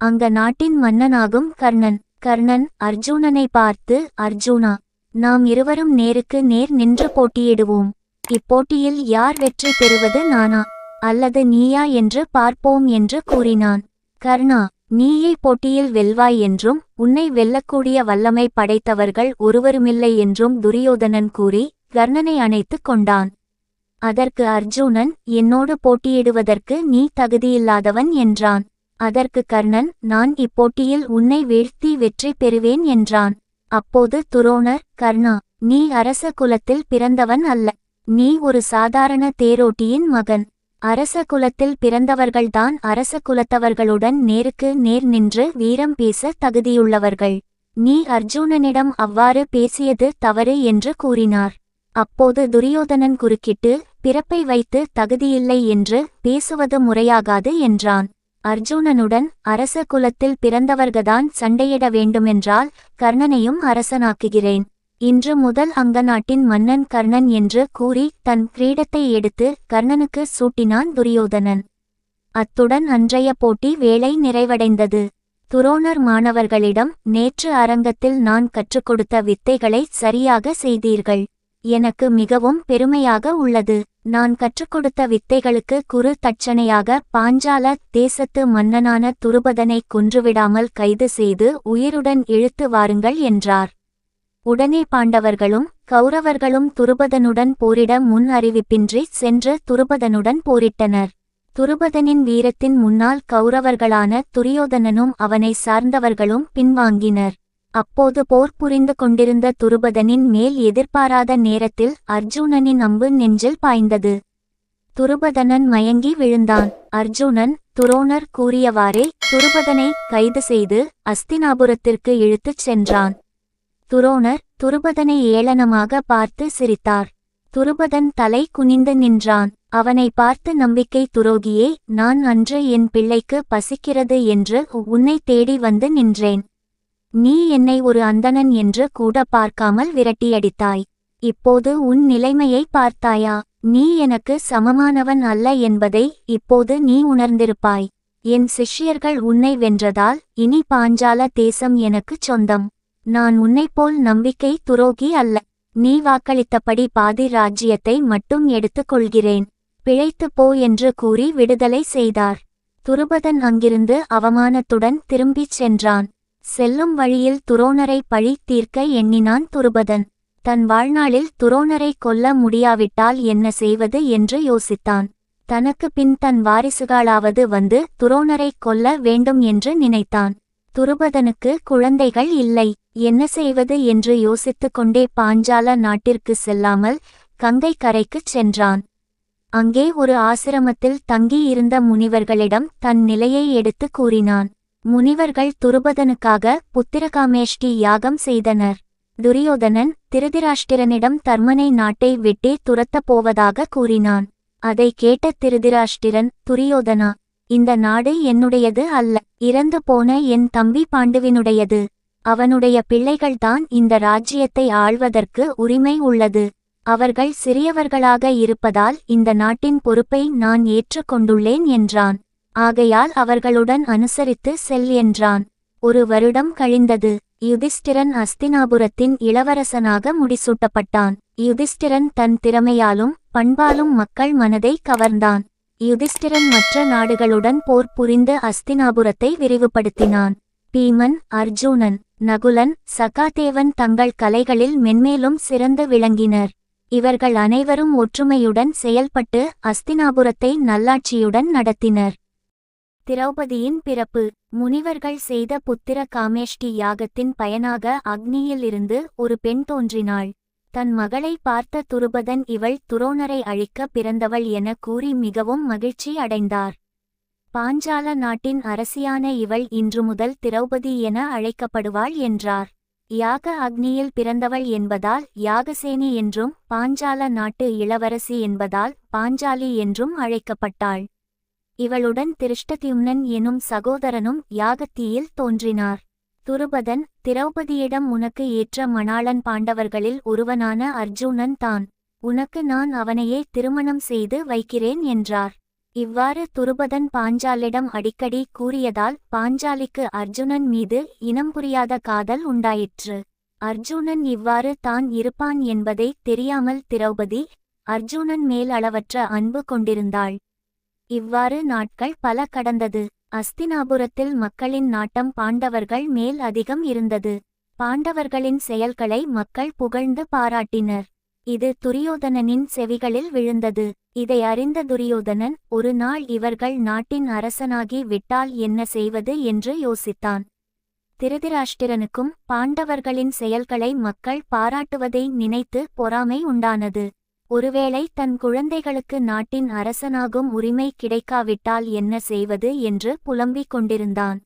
அங்க நாட்டின் மன்னனாகும் கர்ணன். கர்ணன் அர்ஜுனனை பார்த்து அர்ஜுனா நாம் இருவரும் நேருக்கு நேர் நின்று போட்டியிடுவோம். இப்போட்டியில் யார் வெற்றி பெறுவது நானா? அல்லது நீயா என்று பார்ப்போம் என்று கூறினான். கர்ணா நீயே போட்டியில் வெல்வாய் என்றும் உன்னை வெல்லக்கூடிய வல்லமை படைத்தவர்கள் ஒருவருமில்லை என்றும் துரியோதனன் கூறி கர்ணனை அணைத்துக் கொண்டான். அதற்கு அர்ஜுனன் என்னோடு போட்டியிடுவதற்கு நீ தகுதியில்லாதவன் என்றான். அதற்கு கர்ணன் நான் இப்போட்டியில் உன்னை வீழ்த்தி வெற்றி பெறுவேன் என்றான். அப்போது துரோணர் கர்ணா நீ அரச குலத்தில் பிறந்தவன் அல்ல. நீ ஒரு சாதாரண தேரோட்டியின் மகன். அரச குலத்தில் பிறந்தவர்கள்தான் அரச குலத்தவர்களுடன் நேருக்கு நேர் நின்று வீரம் பேச தகுதியுள்ளவர்கள். நீ அர்ஜுனனிடம் அவ்வாறு பேசியது தவறு என்று கூறினார். அப்போது துரியோதனன் குறுக்கிட்டு பிறப்பை வைத்து தகுதியில்லை என்று பேசுவது முறையாகாது என்றான். அர்ஜுனனுடன் அரச குலத்தில் பிறந்தவர்கதான் சண்டையிட வேண்டுமென்றால் கர்ணனையும் அரசனாக்குகிறேன். இன்று முதல் அங்கநாட்டின் மன்னன் கர்ணன் என்று கூறி தன் கிரீடத்தை எடுத்து கர்ணனுக்கு சூட்டினான் துரியோதனன். அத்துடன் அன்றைய போட்டி வேலை நிறைவடைந்தது. துரோணர் மாணவர்களிடம் நேற்று அரங்கத்தில் நான் கற்றுக் கொடுத்த வித்தைகளை சரியாக செய்தீர்கள். எனக்கு மிகவும் பெருமையாக உள்ளது. நான் கற்றுக்கொடுத்த வித்தைகளுக்கு குறு தட்சணையாக பாஞ்சால தேசத்து மன்னனான துருபதனை கொன்றுவிடாமல் கைது செய்து உயிருடன் இழுத்து வாருங்கள் என்றார். உடனே பாண்டவர்களும் கௌரவர்களும் துருபதனுடன் போரிட முன் அறிவிப்பின்றி சென்று துருபதனுடன் போரிட்டனர். துருபதனின் வீரத்தின் முன்னால் கௌரவர்களான துரியோதனனும் அவனை சார்ந்தவர்களும் பின்வாங்கினர். அப்போது போர் புரிந்து கொண்டிருந்த துருபதனின் மேல் எதிர்பாராத நேரத்தில் அர்ஜுனனின் அம்பு நெஞ்சில் பாய்ந்தது. துருபதனன் மயங்கி விழுந்தான். அர்ஜுனன் துரோணர் கூறியவாறே துருபதனை கைது செய்து அஸ்தினாபுரத்திற்கு இழுத்துச் சென்றான். துரோணர் துருபதனை ஏளனமாக பார்த்து சிரித்தார். துருபதன் தலை குனிந்து நின்றான். அவனை பார்த்து நம்பிக்கை துரோகியே நான் அன்று என் பிள்ளைக்கு பசிக்கிறது என்று உன்னை தேடி வந்து நின்றேன். நீ என்னை ஒரு அந்தணன் என்று கூட பார்க்காமல் விரட்டியடித்தாய். இப்போது உன் நிலைமையை பார்த்தாயா? நீ எனக்கு சமமானவன் அல்ல என்பதை இப்போது நீ உணர்ந்திருப்பாய். என் சிஷ்யர்கள் உன்னை வென்றதால் இனி பாஞ்சால தேசம் எனக்குச் சொந்தம். நான் உன்னைப்போல் நம்பிக்கை துரோகி அல்ல. நீ வாக்களித்தபடி பாதி ராஜ்யத்தை மட்டும் எடுத்துக் கொள்கிறேன். பிழைத்துப் போ என்று கூறி விடுதலை செய்தார். துருபதன் அங்கிருந்து அவமானத்துடன் திரும்பிச் சென்றான். செல்லும் வழியில் துரோணரை பழி தீர்க்க எண்ணினான் துருபதன். தன் வாழ்நாளில் துரோணரை கொல்ல முடியாவிட்டால் என்ன செய்வது என்று யோசித்தான். தனக்கு பின் தன் வாரிசுகளாவது வந்து துரோணரை கொல்ல வேண்டும் என்று நினைத்தான். துருபதனுக்கு குழந்தைகள் இல்லை என்ன செய்வது என்று யோசித்துக் கொண்டே பாஞ்சால நாட்டிற்கு செல்லாமல் கங்கை கரைக்குச் சென்றான். அங்கே ஒரு ஆசிரமத்தில் தங்கியிருந்த முனிவர்களிடம் தன் நிலையை எடுத்து கூறினான். முனிவர்கள் துருபதனுக்காக புத்திரகாமேஷ்டி யாகம் செய்தனர். துரியோதனன் திருதிராஷ்டிரனிடம் தர்மனை நாட்டை விட்டே துரத்தப் போவதாக கூறினான். அதை கேட்ட திருதிராஷ்டிரன் துரியோதனா இந்த நாடு என்னுடையது அல்ல. இறந்து போன என் தம்பி பாண்டுவினுடையது. அவனுடைய பிள்ளைகள்தான் இந்த ராஜ்யத்தை ஆள்வதற்கு உரிமை உள்ளது. அவர்கள் சிறியவர்களாக இருப்பதால் இந்த நாட்டின் பொறுப்பை நான் ஏற்றுக்கொண்டுள்ளேன் என்றான். ஆகையால் அவர்களுடன் அனுசரித்து செல் என்றான். ஒரு வருடம் கழிந்தது யுதிஷ்டிரன் அஸ்தினாபுரத்தின் இளவரசனாக முடிசூட்டப்பட்டான். யுதிஷ்டிரன் தன் திறமையாலும் பண்பாலும் மக்கள் மனதை கவர்ந்தான். யுதிஷ்டிரன் மற்ற நாடுகளுடன் போர் புரிந்து அஸ்தினாபுரத்தை விரிவுபடுத்தினான். பீமன் அர்ஜுனன் நகுலன் சகாதேவன் தங்கள் கலைகளில் மென்மேலும் சிறந்து விளங்கினர். இவர்கள் அனைவரும் ஒற்றுமையுடன் செயல்பட்டு அஸ்தினாபுரத்தை நல்லாட்சியுடன் நடத்தினர். திரௌபதியின் பிறப்பு முனிவர்கள் செய்த புத்திர காமேஷ்டி யாகத்தின் பயனாக அக்னியிலிருந்து ஒரு பெண் தோன்றினாள். தன் மகளை பார்த்த துருபதன் இவள் துரோணரை அழிக்க பிறந்தவள் என கூறி மிகவும் மகிழ்ச்சி அடைந்தார். பாஞ்சால நாட்டின் அரசியான இவள் இன்று முதல் திரௌபதி என அழைக்கப்படுவாள் என்றார். யாக அக்னியில் பிறந்தவள் என்பதால் யாகசேனி என்றும் பாஞ்சால நாட்டு இளவரசி என்பதால் பாஞ்சாலி என்றும் அழைக்கப்பட்டாள். இவளுடன் திருஷ்டத்யும்னன் எனும் சகோதரனும் யாகத்தீயில் தோன்றினார். துருபதன் திரௌபதியிடம் உனக்கு ஏற்ற மணாளன் பாண்டவர்களில் ஒருவனான அர்ஜுனன் தான். உனக்கு நான் அவனையே திருமணம் செய்து வைக்கிறேன் என்றார். இவ்வாறு துருபதன் பாஞ்சாலிடம் அடிக்கடி கூறியதால் பாஞ்சாலிக்கு அர்ஜுனன் மீது இனம் புரியாத காதல் உண்டாயிற்று. அர்ஜுனன் இவ்வாறு தான் இருப்பான் என்பதை தெரியாமல் திரௌபதி அர்ஜுனன் மேல் அளவற்ற அன்பு கொண்டிருந்தாள். இவ்வாறு நாட்கள் பல கடந்தது. அஸ்தினாபுரத்தில் மக்களின் நாட்டம் பாண்டவர்கள் மேல் அதிகம் இருந்தது. பாண்டவர்களின் செயல்களை மக்கள் புகழ்ந்து பாராட்டினர். இது துரியோதனனின் செவிகளில் விழுந்தது. இதை அறிந்த துரியோதனன் ஒரு நாள் இவர்கள் நாட்டின் அரசனாகி விட்டால் என்ன செய்வது? என்று யோசித்தான். திருதிராஷ்டிரனுக்கும் பாண்டவர்களின் செயல்களை மக்கள் பாராட்டுவதை நினைத்து பொறாமை உண்டானது. ஒருவேளை தன் குழந்தைகளுக்கு நாட்டின் அரசனாகும் உரிமை கிடைக்காவிட்டால் என்ன செய்வது என்று புலம்பிக் கொண்டிருந்தான்.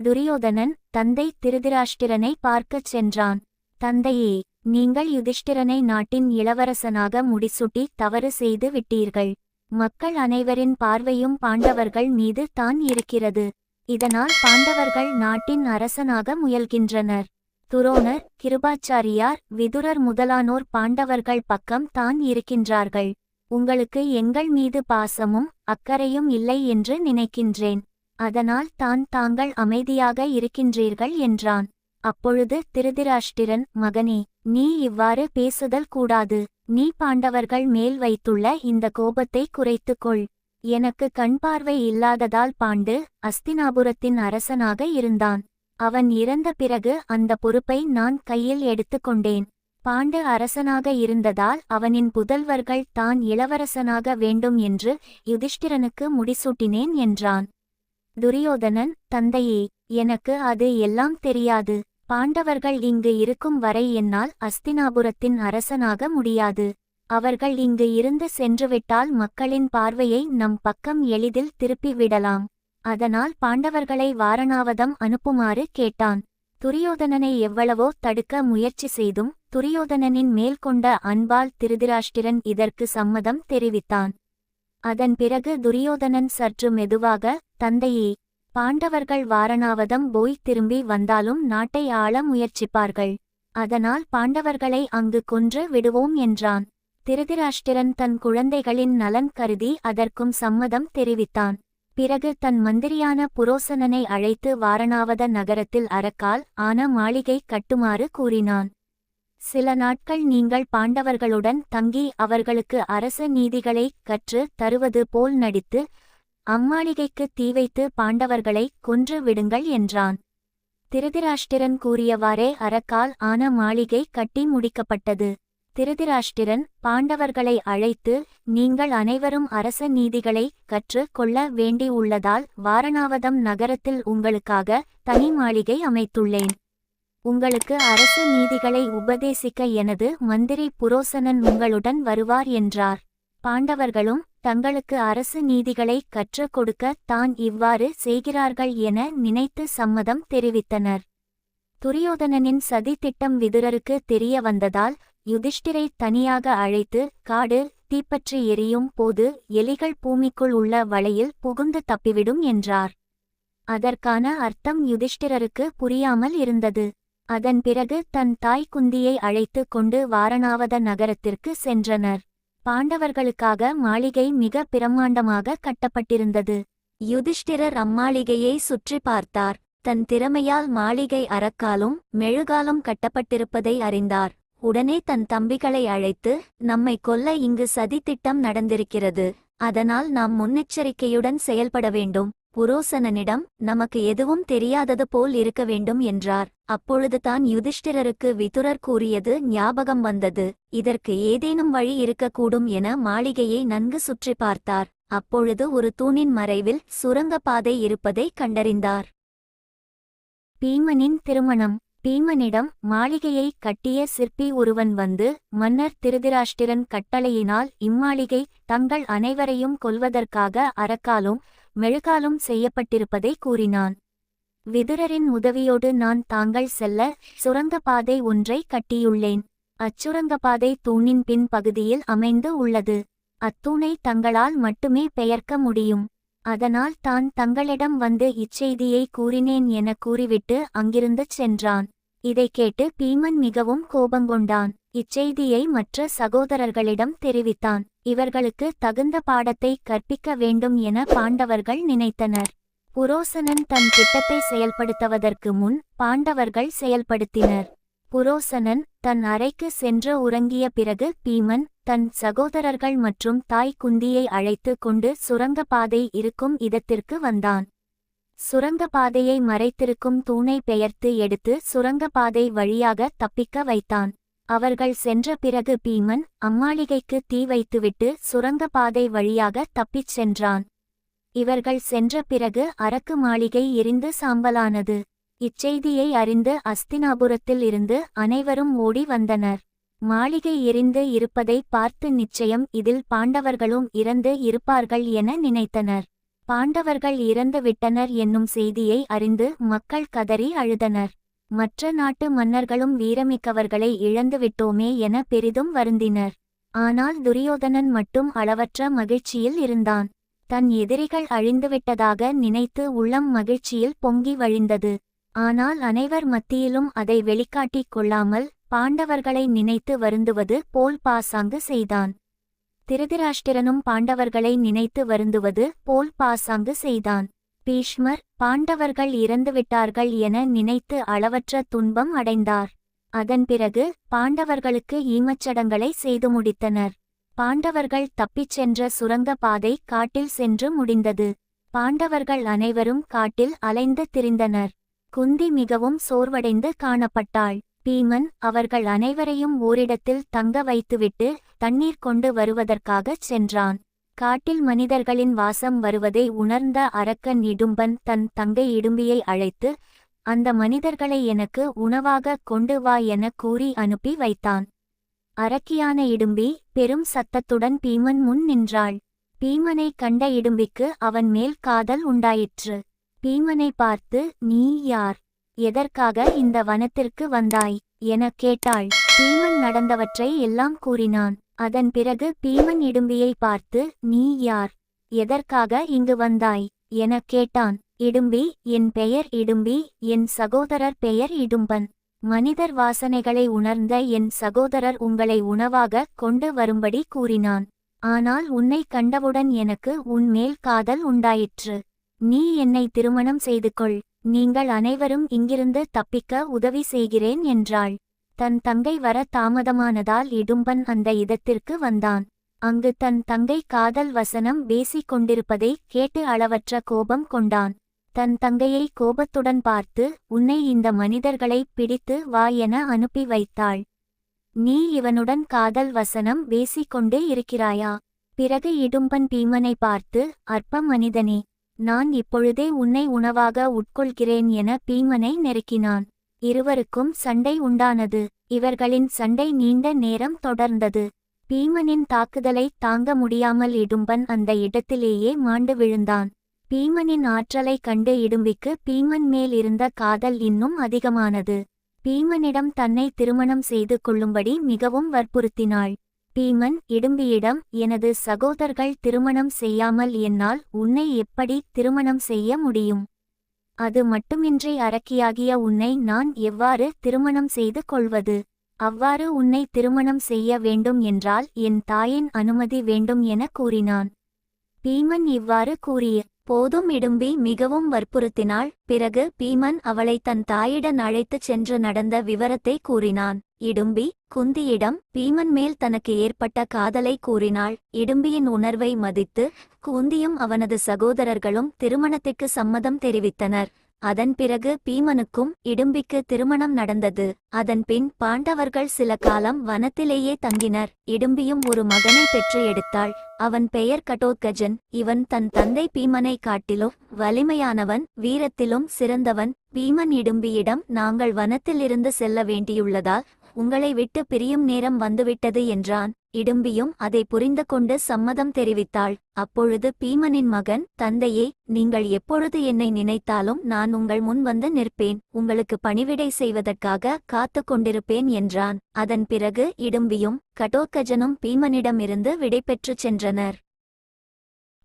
துரியோதனன் தந்தை திருதிராஷ்டிரனை பார்க்கச் சென்றான். தந்தையே நீங்கள் யுதிஷ்டிரனை நாட்டின் இளவரசனாக முடிசூட்டி தவறு செய்து விட்டீர்கள். மக்கள் அனைவரின் பார்வையும் பாண்டவர்கள் மீது தான் இருக்கிறது. இதனால் பாண்டவர்கள் நாட்டின் அரசனாக முயல்கின்றனர். துரோணர் கிருபாச்சாரியார் விதுரர் முதலானோர் பாண்டவர்கள் பக்கம் தான் இருக்கின்றார்கள். உங்களுக்கு எங்கள் மீது பாசமும் அக்கறையும் இல்லை என்று நினைக்கின்றேன். அதனால் தான் தாங்கள் அமைதியாக இருக்கின்றீர்கள் என்றான். அப்பொழுது திருதிராஷ்டிரன் மகனே நீ இவ்வாறு பேசுதல் கூடாது. நீ பாண்டவர்கள் மேல் வைத்துள்ள இந்த கோபத்தை குறைத்துக்கொள். எனக்கு கண் பார்வை இல்லாததால் பாண்டு அஸ்தினாபுரத்தின் அரசனாக இருந்தான். அவன் இறந்த பிறகு அந்த பொறுப்பை நான் கையில் எடுத்துக்கொண்டேன் பாண்டு அரசனாக இருந்ததால் அவனின் புதல்வர்கள் தான் இளவரசனாக வேண்டும் என்று யுதிஷ்டிரனுக்கு முடிசூட்டினேன் என்றான். துரியோதனன் தந்தையே எனக்கு அது எல்லாம் தெரியாது. பாண்டவர்கள் இங்கு இருக்கும் வரை என்னால் அஸ்தினாபுரத்தின் அரசனாக முடியாது. அவர்கள் இங்கு இருந்து சென்றுவிட்டால் மக்களின் பார்வையை நம் பக்கம் எளிதில் திருப்பி விடலாம். அதனால் பாண்டவர்களை வாரணாவதம் அனுப்புமாறு கேட்டான். துரியோதனனை எவ்வளவோ தடுக்க முயற்சி செய்தும் துரியோதனனின் மேல் கொண்ட அன்பால் திருதிராஷ்டிரன் இதற்கு சம்மதம் தெரிவித்தான். அதன் பிறகு துரியோதனன் சற்று மெதுவாக தந்தையே பாண்டவர்கள் வாரணாவதம் போய் திரும்பி வந்தாலும் நாட்டை ஆள முயற்சிப்பார்கள். அதனால் பாண்டவர்களை அங்கு கொன்று விடுவோம் என்றான். திருதிராஷ்டிரன் தன் குழந்தைகளின் நலன் கருதி அதற்கும் சம்மதம் தெரிவித்தான். பிறகு தன் மந்திரியான புரோசனனை அழைத்து வாரணாவத நகரத்தில் அறக்கால் ஆன மாளிகை கட்டுமாறு கூறினான். சில நாட்கள் நீங்கள் பாண்டவர்களுடன் தங்கி அவர்களுக்கு அரச நீதிகளை கற்று தருவது போல் நடித்து அம்மாளிகைக்கு தீ வைத்து பாண்டவர்களை கொன்று விடுங்கள் என்றான். திருதிராஷ்டிரன் கூறியவாறே அறக்கால் ஆன மாளிகை கட்டி முடிக்கப்பட்டது. திருதிராஷ்டிரன் பாண்டவர்களை அழைத்து நீங்கள் அனைவரும் அரச நீதிகளை கற்று கொள்ள வேண்டியுள்ளதால் வாரணாவதம் நகரத்தில் உங்களுக்காக தனி மாளிகை அமைத்துள்ளேன். உங்களுக்கு அரசு நீதிகளை உபதேசிக்க எனது மந்திரி புரோசனன் உங்களுடன் வருவார் என்றார். பாண்டவர்களும் தங்களுக்கு அரசு நீதிகளை கற்றுக் கொடுக்க தான் இவ்வாறு செய்கிறார்கள் என நினைத்து சம்மதம் தெரிவித்தனர். துரியோதனனின் சதித்திட்டம் விதுரருக்கு தெரிய வந்ததால் யுதிஷ்டிரை தனியாக அழைத்து காடு தீப்பற்றி எரியும் போது எலிகள் பூமிக்குள் உள்ள வலையில் புகுந்து தப்பிவிடும் என்றார். அதற்கான அர்த்தம் யுதிஷ்டிரருக்கு புரியாமல் இருந்தது. அதன் பிறகு தன் தாய் குந்தியை அழைத்து கொண்டு வாரணாவத நகரத்திற்கு சென்றனர். பாண்டவர்களுக்காக மாளிகை மிக பிரம்மாண்டமாக கட்டப்பட்டிருந்தது. யுதிஷ்டிரர் அம்மாளிகையை சுற்றி பார்த்தார். தன் திறமையால் மாளிகை அறக்காலும் மெழுகாலும் கட்டப்பட்டிருப்பதை அறிந்தார். உடனே தன் தம்பிகளை அழைத்து நம்மை கொல்ல இங்கு சதித்திட்டம் நடந்திருக்கிறது. அதனால் நாம் முன்னெச்சரிக்கையுடன் செயல்பட வேண்டும். புரோசனனிடம் நமக்கு எதுவும் தெரியாதது போல் இருக்க வேண்டும் என்றார். அப்பொழுது தான் யுதிஷ்டிரருக்கு விதுரர் கூறியது ஞாபகம் வந்தது. இதற்கு ஏதேனும் வழி இருக்கக்கூடும் என மாளிகையை நன்கு சுற்றி பார்த்தார். அப்பொழுது ஒரு தூணின் மறைவில் சுரங்கப்பாதை இருப்பதை கண்டறிந்தார். பீமனின் திருமணம். பீமனிடம் மாளிகையை கட்டிய சிற்பி ஒருவன் வந்து மன்னர் திருதிராஷ்டிரன் கட்டளையினால் இம்மாளிகை தங்கள் அனைவரையும் கொல்வதற்காக அறக்காலும் மெழுகாலும் செய்யப்பட்டிருப்பதை கூறினான். விதுரரின் உதவியோடு நான் தாங்கள் செல்ல சுரங்கப்பாதை ஒன்றை கட்டியுள்ளேன். அச்சுரங்கப்பாதை தூணின் பின் பகுதியில் அமைந்து உள்ளது. அத்தூணை தங்களால் மட்டுமே பெயர்க்க முடியும். அதனால் தான் தங்களிடம் வந்து இச்செய்தியை கூறினேன் என கூறிவிட்டு அங்கிருந்து சென்றான். இதைக் கேட்டு பீமன் மிகவும் கோபங்கொண்டான். இச்செய்தியை மற்ற சகோதரர்களிடம் தெரிவித்தான். இவர்களுக்கு தகுந்த பாடத்தை கற்பிக்க வேண்டும் என பாண்டவர்கள் நினைத்தனர். புரோசனன் தன் திட்டத்தை செயல்படுத்துவதற்கு முன் பாண்டவர்கள் செயல்படுத்தினர். புரோசனன் தன் அறைக்கு சென்று உறங்கிய பிறகு பீமன் தன் சகோதரர்கள் மற்றும் தாய் குந்தியை அழைத்து கொண்டு சுரங்கப்பாதை இருக்கும் இடத்திற்கு வந்தான். சுரங்கப்பாதையை மறைத்திருக்கும் தூணை பெயர்த்து எடுத்து சுரங்கப்பாதை வழியாக தப்பிக்க வைத்தான். அவர்கள் சென்ற பிறகு பீமன் அம்மாளிகைக்கு தீ வைத்துவிட்டு சுரங்கப்பாதை வழியாக தப்பிச் சென்றான். இவர்கள் சென்ற பிறகு அரக்கு மாளிகை எரிந்து சாம்பலானது. இச்செய்தியை அறிந்து அஸ்தினாபுரத்தில் இருந்து அனைவரும் ஓடி வந்தனர். மாளிகை எரிந்து இருப்பதை பார்த்து நிச்சயம் இதில் பாண்டவர்களும் இறந்து இருப்பார்கள் என நினைத்தனர். பாண்டவர்கள் இறந்து விட்டனர் என்னும் செய்தியை அறிந்து மக்கள் கதறி அழுதனர். மற்ற நாட்டு மன்னர்களும் வீரமிக்கவர்களை இழந்துவிட்டோமே என பெரிதும் வருந்தினர். ஆனால் துரியோதனன் மட்டும் அளவற்ற மகிழ்ச்சியில் இருந்தான். தன் எதிரிகள் அழிந்துவிட்டதாக நினைத்து உள்ளம் மகிழ்ச்சியில் பொங்கி வழிந்தது. ஆனால் அனைவர் மத்தியிலும் அதை வெளிக்காட்டிக் கொள்ளாமல் பாண்டவர்களை நினைத்து வருந்துவது போல் பாசாங்கு செய்தான். திருதிராஷ்டிரனும் பாண்டவர்களை நினைத்து வருந்துவது போல் பாசாங்கு செய்தான். பீஷ்மர் பாண்டவர்கள் இறந்துவிட்டார்கள் என நினைத்து அளவற்ற துன்பம் அடைந்தார். அதன் பிறகு பாண்டவர்களுக்கு ஈமச்சடங்களை செய்து முடித்தனர். பாண்டவர்கள் தப்பிச் சென்ற சுரங்க பாதை காட்டில் சென்று முடிந்தது. பாண்டவர்கள் அனைவரும் காட்டில் அலைந்து திரிந்தனர். குந்தி மிகவும் சோர்வடைந்து காணப்பட்டாள். பீமன் அவர்கள் அனைவரையும் ஓரிடத்தில் தங்க வைத்துவிட்டு தண்ணீர் கொண்டு வருவதற்காகச் சென்றான். காட்டில் மனிதர்களின் வாசம் வருவதை உணர்ந்த அரக்கன் இடும்பன் தன் தங்கை இடும்பியை அழைத்து அந்த மனிதர்களை எனக்கு உணவாக கொண்டு வா என கூறி அனுப்பி வைத்தான். அரக்கியான இடும்பி பெரும் சத்தத்துடன் பீமன் முன் நின்றாள். பீமனை கண்ட இடும்பிக்கு அவன் மேல் காதல் உண்டாயிற்று. பீமனை பார்த்து நீ யார்? எதற்காக இந்த வனத்திற்கு வந்தாய்? எனக் கேட்டாள். பீமன் நடந்தவற்றை எல்லாம் கூறினான். அதன் பிறகு பீமன் இடும்பியை பார்த்து நீ யார்? எதற்காக இங்கு வந்தாய்? எனக் கேட்டான். இடும்பி என் பெயர் இடும்பி என் சகோதரர் பெயர் இடும்பன். மனிதர் வாசனைகளை உணர்ந்த என் சகோதரர் உங்களை உணவாக கொண்டு வரும்படி கூறினான். ஆனால் உன்னை கண்டவுடன் எனக்கு உன்மேல் காதல் உண்டாயிற்று. நீ என்னை திருமணம் செய்து கொள் நீங்கள் அனைவரும் இங்கிருந்து தப்பிக்க உதவி செய்கிறேன் என்றாள். தன் தங்கை வர தாமதமானதால் இடும்பன் அந்த இடத்திற்கு வந்தான். அங்கு தன் தங்கை காதல் வசனம் பேசிக் கொண்டிருப்பதை கேட்டு அளவற்ற கோபம் கொண்டான். தன் தங்கையை கோபத்துடன் பார்த்து உன்னை இந்த மனிதர்களை பிடித்து வா என அனுப்பி வைத்தாள். நீ இவனுடன் காதல் வசனம் பேசிக்கொண்டே இருக்கிறாயா பிறகு இடும்பன் பீமனை பார்த்து அற்ப மனிதனே நான் இப்பொழுதே உன்னை உணவாக உட்கொள்கிறேன் என பீமனை நெருக்கினான். இருவருக்கும் சண்டை உண்டானது. இவர்களின் சண்டை நீண்ட நேரம் தொடர்ந்தது. பீமனின் தாக்குதலை தாங்க முடியாமல் இடும்பன் அந்த இடத்திலேயே மாண்டு விழுந்தான். பீமனின் ஆற்றலை கண்டு இடும்பிக்கு பீமன் மேல் இருந்த காதல் இன்னும் அதிகமானது. பீமனிடம் தன்னை திருமணம் செய்து கொள்ளும்படி மிகவும் வற்புறுத்தினாள். பீமன் இடும்பியிடம் எனது சகோதரர்கள் திருமணம் செய்யாமல் என்னால் உன்னை எப்படி திருமணம் செய்ய முடியும்? அது மட்டுமின்றி அரக்கியாகிய உன்னை நான் எவ்வாறு திருமணம் செய்து கொள்வது? அவ்வாறு உன்னை திருமணம் செய்ய வேண்டும் என்றால் என் தாயின் அனுமதி வேண்டும் என கூறினான். பீமன் இவ்வாறு கூறிய போதும் இடும்பி மிகவும் வற்புறுத்தினாள். பிறகு பீமன் அவளை தன் தாயிடம் அழைத்துச் சென்று நடந்த விவரத்தை கூறினான். இடும்பி குந்தியிடம் பீமன் மேல் தனக்கு ஏற்பட்ட காதலை கூறினாள். இடும்பியின் உணர்வை மதித்து குந்தியும் அவனது சகோதரர்களும் திருமணத்திற்கு சம்மதம் தெரிவித்தனர். அதன் பிறகு பீமனுக்கும் இடும்பிக்கு திருமணம் நடந்தது. அதன்பின் பாண்டவர்கள் சில காலம் வனத்திலேயே தங்கினர். இடும்பியும் ஒரு மகனை பெற்று எடுத்தாள். அவன் பெயர் கடோத்கஜன் இவன் தன் தந்தை பீமனை காட்டிலும் வலிமையானவன் வீரத்திலும் சிறந்தவன். பீமன் இடும்பியிடம் நாங்கள் வனத்திலிருந்து செல்ல வேண்டியுள்ளதால் உங்களை விட்டு பிரியும் நேரம் வந்துவிட்டது என்றான். இடும்பியும் அதை புரிந்து கொண்டு சம்மதம் தெரிவித்தாள். அப்பொழுது பீமனின் மகன் தந்தையே நீங்கள் எப்பொழுது என்னை நினைத்தாலும் நான் உங்கள் முன் வந்து நிற்பேன். உங்களுக்கு பணிவிடை செய்வதற்காக காத்து கொண்டிருப்பேன் என்றான். அதன் பிறகு இடும்பியும் கடோத்கஜனும் பீமனிடமிருந்து விடைபெற்றுச் சென்றனர்.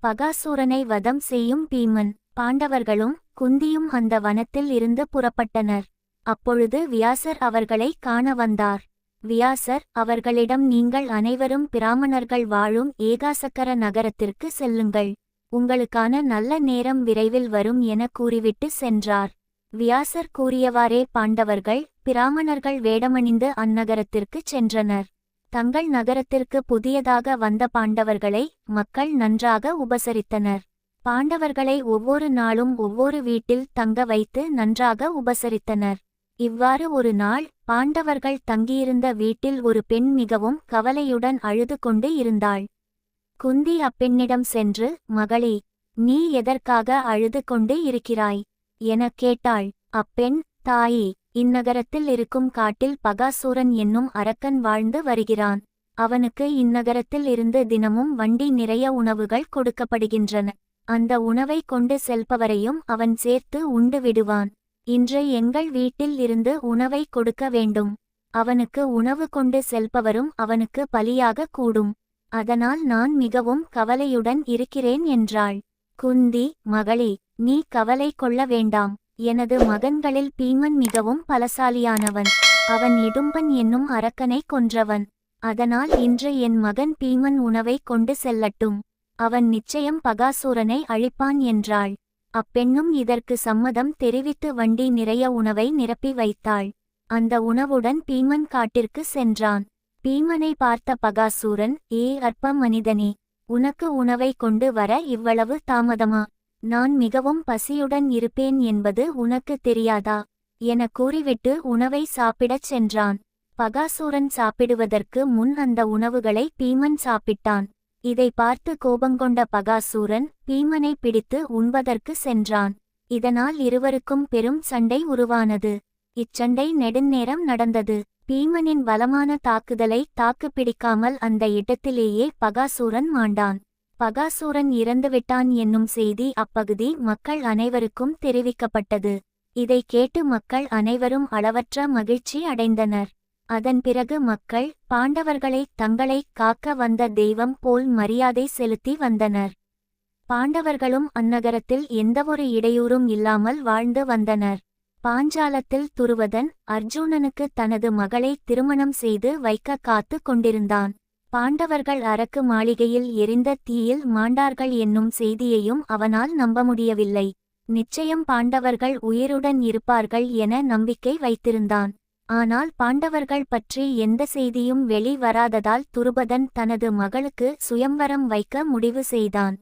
பகாசூரனை வதம் செய்யும் பீமன் பாண்டவர்களும் குந்தியும் அந்த வனத்தில் இருந்து புறப்பட்டனர். அப்பொழுது வியாசர் அவர்களை காண வந்தார். வியாசர் அவர்களிடம் நீங்கள் அனைவரும் பிராமணர்கள் வாழும் ஏகாசக்கர நகரத்திற்கு செல்லுங்கள். உங்களுக்கான நல்ல நேரம் விரைவில் வரும் என கூறிவிட்டு சென்றார். வியாசர் கூறியவாறே பாண்டவர்கள் பிராமணர்கள் வேடமணிந்து அந்நகரத்திற்குச் சென்றனர். தங்கள் நகரத்திற்கு புதியதாக வந்த பாண்டவர்களை மக்கள் நன்றாக உபசரித்தனர். பாண்டவர்களை ஒவ்வொரு நாளும் ஒவ்வொரு வீட்டில் தங்க வைத்து நன்றாக உபசரித்தனர். இவ்வாறு ஒரு நாள் பாண்டவர்கள் தங்கியிருந்த வீட்டில் ஒரு பெண் மிகவும் கவலையுடன் அழுது கொண்டு இருந்தாள். குந்தி அப்பெண்ணிடம் சென்று மகளே நீ எதற்காக அழுது கொண்டு இருக்கிறாய்? எனக் கேட்டாள். அப்பெண் தாயே இந்நகரத்தில் இருக்கும் காட்டில் பகாசூரன் என்னும் அரக்கன் வாழ்ந்து வருகிறான். அவனுக்கு இந்நகரத்தில் இருந்து தினமும் வண்டி நிறைய உணவுகள் கொடுக்கப்படுகின்றன. அந்த உணவை கொண்டு செல்பவரையும் அவன் சேர்த்து உண்டு விடுவான். இன்று எங்கள் வீட்டில் இருந்து உணவை கொடுக்க வேண்டும். அவனுக்கு உணவு கொண்டு செல்பவரும் அவனுக்கு பலியாக கூடும். அதனால் நான் மிகவும் கவலையுடன் இருக்கிறேன் என்றாள். குந்தி மகளே நீ கவலை கொள்ள வேண்டாம். எனது மகன்களில் பீமன் மிகவும் பலசாலியானவன். அவன் இடும்பன் என்னும் அரக்கனை கொன்றவன். அதனால் இன்று என் மகன் பீமன் உணவை கொண்டு செல்லட்டும். அவன் நிச்சயம் பகாசூரனை அழிப்பான் என்றாள். அப்பெண்ணும் இதற்கு சம்மதம் தெரிவித்து வண்டி நிறைய உணவை நிரப்பி வைத்தாள். அந்த உணவுடன் பீமன் காட்டிற்கு சென்றான். பீமனை பார்த்த பகாசூரன் ஏ அற்ப மனிதனே உனக்கு உணவை கொண்டு வர இவ்வளவு தாமதமா? நான் மிகவும் பசியுடன் இருப்பேன் என்பது உனக்கு தெரியாதா? என கூறிவிட்டு உணவை சாப்பிடச் சென்றான். பகாசூரன் சாப்பிடுவதற்கு முன் அந்த உணவுகளை பீமன் சாப்பிட்டான். இதை பார்த்து கோபங்கொண்ட பகாசூரன் பீமனை பிடித்து உண்பதற்கு சென்றான். இதனால் இருவருக்கும் பெரும் சண்டை உருவானது. இச்சண்டை நெடுநேரம் நடந்தது. பீமனின் பலமான தாக்குதலை தாக்கு பிடிக்காமல் அந்த இடத்திலேயே பகாசூரன் மாண்டான். பகாசூரன் இறந்துவிட்டான் என்னும் செய்தி அப்பகுதி மக்கள் அனைவருக்கும் தெரிவிக்கப்பட்டது. இதை கேட்டு மக்கள் அனைவரும் அளவற்ற மகிழ்ச்சி அடைந்தனர். அதன் பிறகு மக்கள் பாண்டவர்களை தங்களை காக்க வந்த தெய்வம் போல் மரியாதை செலுத்தி வந்தனர். பாண்டவர்களும் அந்நகரத்தில் எந்தவொரு இடையூறும் இல்லாமல் வாழ்ந்து வந்தனர். பாஞ்சாலத்தில் துருவதன் அர்ஜுனனுக்கு தனது மகளை திருமணம் செய்து வைக்க காத்து கொண்டிருந்தான். பாண்டவர்கள் அரக்கு மாளிகையில் எரிந்த தீயில் மாண்டார்கள் என்னும் செய்தியையும் அவனால் நம்ப முடியவில்லை. நிச்சயம் பாண்டவர்கள் உயிருடன் இருப்பார்கள் என நம்பிக்கை வைத்திருந்தான். ஆனால் பாண்டவர்கள் பற்றி எந்த செய்தியும் வெளி வராததால் துருபதன் தனது மகளுக்கு சுயம்வரம் வைக்க முடிவு செய்தான்.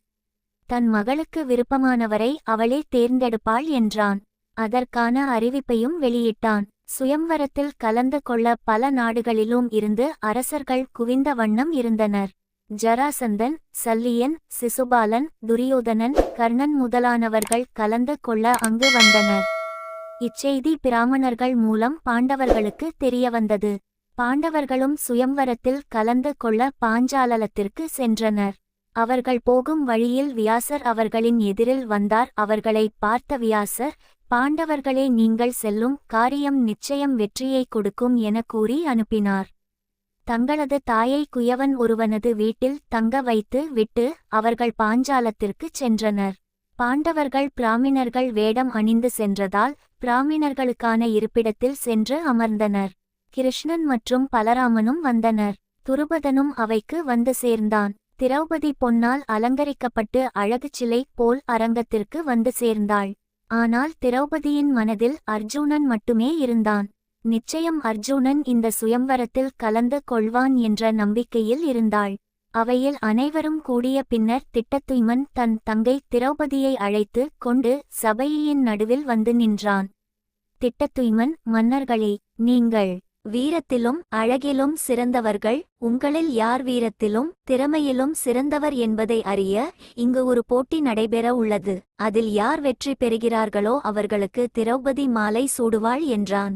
தன் மகளுக்கு விருப்பமானவரை அவளே தேர்ந்தெடுப்பாள் என்றான். அதற்கான அறிவிப்பையும் வெளியிட்டான். சுயம்வரத்தில் கலந்து கொள்ள பல நாடுகளிலும் இருந்து அரசர்கள் குவிந்த வண்ணம் இருந்தனர். ஜராசந்தன் சல்லியன் சிசுபாலன் துரியோதனன் கர்ணன் முதலானவர்கள் கலந்து கொள்ள அங்கு வந்தனர். இச்செய்தி பிராமணர்கள் மூலம் பாண்டவர்களுக்கு தெரியவந்தது. பாண்டவர்களும் சுயம்வரத்தில் கலந்து கொள்ள பாஞ்சாலலத்திற்கு சென்றனர். அவர்கள் போகும் வழியில் வியாசர் அவர்களின் எதிரில் வந்தார். அவர்களை பார்த்த வியாசர் பாண்டவர்களே நீங்கள் செல்லும் காரியம் நிச்சயம் வெற்றியை கொடுக்கும் என கூறி அனுப்பினார். தங்களது தாயை குயவன் ஒருவனது வீட்டில் தங்க வைத்து விட்டு அவர்கள் பாஞ்சாலத்திற்குச் சென்றனர். பாண்டவர்கள் பிராமிணர்கள் வேடம் அணிந்து சென்றதால் பிராமிணர்களுக்கான இருப்பிடத்தில் சென்று அமர்ந்தனர். கிருஷ்ணன் மற்றும் பலராமனும் வந்தனர். துருபதனும் அவைக்கு வந்து சேர்ந்தான். திரௌபதி பொன்னால் அலங்கரிக்கப்பட்டு அழகு சிலை போல் அரங்கத்திற்கு வந்து சேர்ந்தாள். ஆனால் திரௌபதியின் மனதில் அர்ஜுனன் மட்டுமே இருந்தான். நிச்சயம் அர்ஜுனன் இந்த சுயம்வரத்தில் கலந்து கொள்வான் என்ற நம்பிக்கையில் இருந்தாள். அவையில் அனைவரும் கூடிய பின்னர் திட்டத்துய்மன் தன் தங்கை திரௌபதியை அழைத்து கொண்டு சபையின் நடுவில் வந்து நின்றான். திட்டத்துய்மன் மன்னர்களே நீங்கள் வீரத்திலும் அழகிலும் சிறந்தவர்கள். உங்களில் யார் வீரத்திலும் திறமையிலும் சிறந்தவர் என்பதை அறிய இங்கு ஒரு போட்டி நடைபெற உள்ளது. அதில் யார் வெற்றி பெறுகிறார்களோ அவர்களுக்கு திரௌபதி மாலை சூடுவாள் என்றான்.